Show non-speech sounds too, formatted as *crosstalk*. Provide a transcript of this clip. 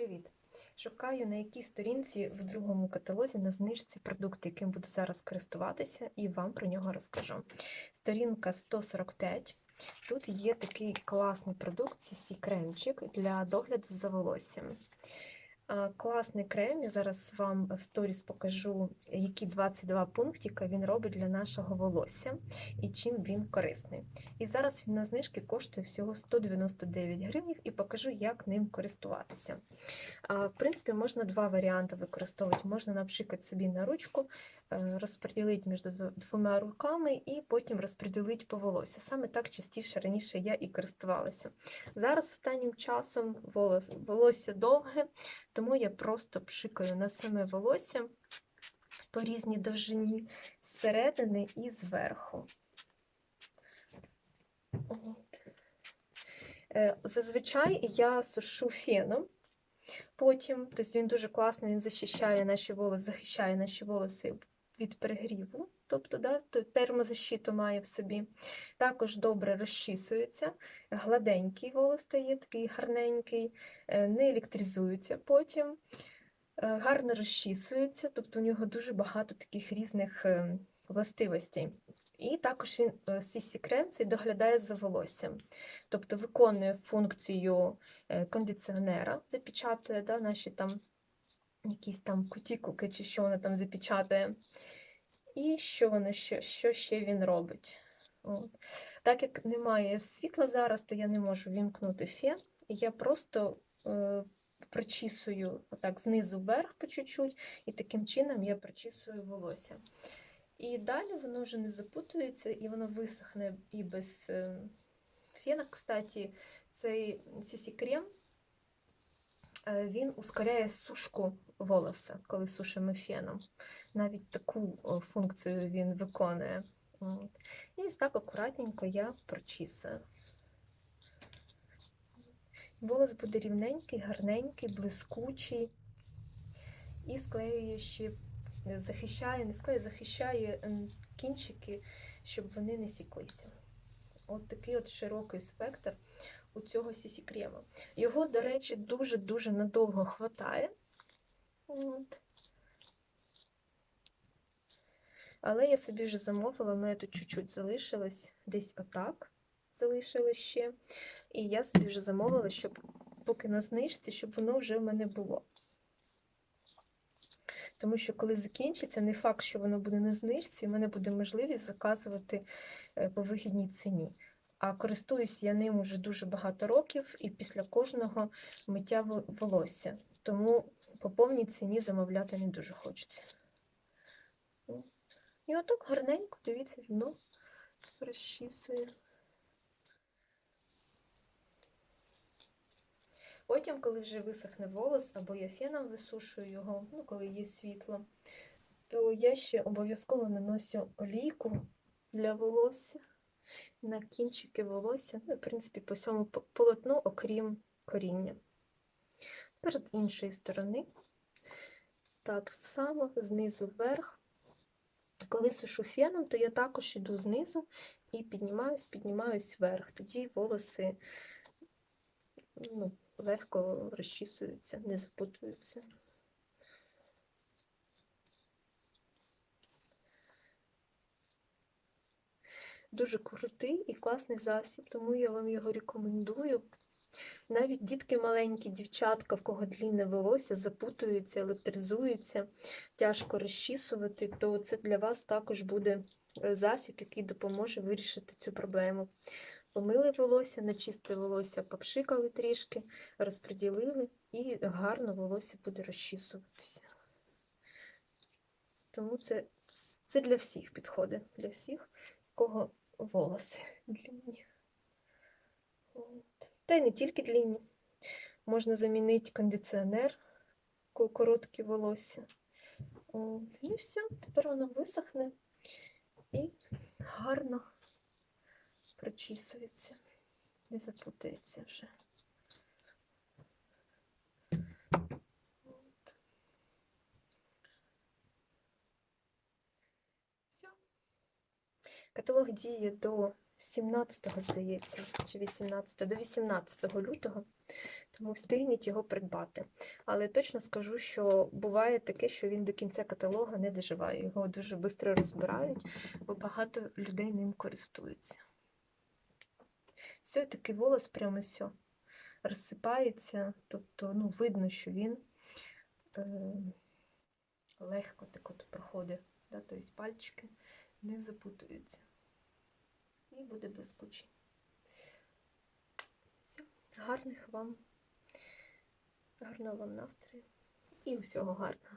Привіт! Шукаю на якій сторінці в другому каталозі на знижці продукт, яким буду зараз користуватися, і вам про нього розкажу. Сторінка 145. Тут є такий класний продукт, CC кремчик для догляду за волоссям. Класний крем. Я зараз вам в сторіс покажу, які 22 пунктика він робить для нашого волосся і чим він корисний. І зараз він на знижки коштує всього 199 гривень і покажу, як ним користуватися. В принципі, можна два варіанти використовувати. Можна, наприклад, собі на ручку розподілити між двома руками і потім розподілити по волосся. Саме так частіше раніше я і користувалася. Зараз останнім часом волос, волосся довге, тому я просто пшикаю на саме волосся по різній довжині зсередини і зверху. Е, Зазвичай я сушу феном. Потім, тобто він дуже класний, він захищає наші волоси, захищає наші волоси від перегріву, тобто да, термозащиту має в собі. Також добре розчісується, гладенький волос стає, такий гарненький, е, не електризується потім, е, гарно розчісується, тобто у нього дуже багато таких різних е, властивостей. І також він CC крем цей доглядає за волоссям, тобто виконує функцію кондиціонера, запечатує да, наші там якісь там кутікулки чи що вона там запечатує. І що воно що, що ще він робить? От. Так як немає світла зараз, то я не можу вімкнути фен, я просто е, прочісую отак знизу вверх по чуть-чуть, і таким чином я прочісую волосся. І далі воно вже не запутується, і воно висохне і без е, фена. Кстати, цей CC крем він ускоряє сушку волоса, коли сушимо феном. Навіть таку функцію він виконує. І так акуратненько я прочісую. Волос буде рівненький, гарненький, блискучий і склеює ще захищає, не склеює, захищає ем, кінчики, щоб вони не сіклися. От такий от широкий спектр у цього сісі крема. Його, до речі, дуже-дуже надовго хватає. От. Але я собі вже замовила, у мене тут чуть-чуть залишилось, десь отак залишилось ще. І я собі вже замовила, щоб поки на знижці, щоб воно вже в мене було. Тому що коли закінчиться, не факт, що воно буде на знижці, в мене буде можливість заказувати е, по вигідній ціні. А користуюсь я ним уже дуже багато років і після кожного миття волосся. Тому по повній ціні замовляти не дуже хочеться. І отак гарненько, дивіться, воно розчісує. Потім, коли вже висохне волос, або я феном висушую його, ну, коли є світло, то я ще обов'язково наношу олійку для волосся на кінчики волосся, ну, в принципі, по всьому полотну, окрім коріння. Тепер з іншої сторони, так само, знизу вверх. Коли сушу феном, то я також йду знизу і піднімаюсь, піднімаюсь вверх. Тоді волоси ну, легко розчісуються, не запутуються. Дуже крутий і класний засіб, тому я вам його рекомендую. Навіть дітки маленькі, дівчатка, в кого длінне волосся, запутуються, електризуються, тяжко розчісувати, то це для вас також буде е, засіб, який допоможе вирішити цю проблему. Помили волосся, начистили волосся, попшикали трішки, розподілили і гарно волосся буде розчісуватися. Тому це, це для всіх підходить, для всіх, кого волоси *laughs* длинні. От. Та й не тільки длинні. Можна замінити кондиціонер, ко- короткі волосся. І все, тепер воно висохне і гарно прочісується, не запутається вже. Каталог діє до 17-го, здається, чи 18 до 18 лютого, тому встигніть його придбати. Але точно скажу, що буває таке, що він до кінця каталога не доживає. Його дуже швидко розбирають, бо багато людей ним користуються. Все, такий волос прямо все розсипається, тобто ну, видно, що він е, легко так от проходить, да? тобто пальчики не запутується. І буде блискучий. Все, гарних вам, гарного вам настрою і усього гарного.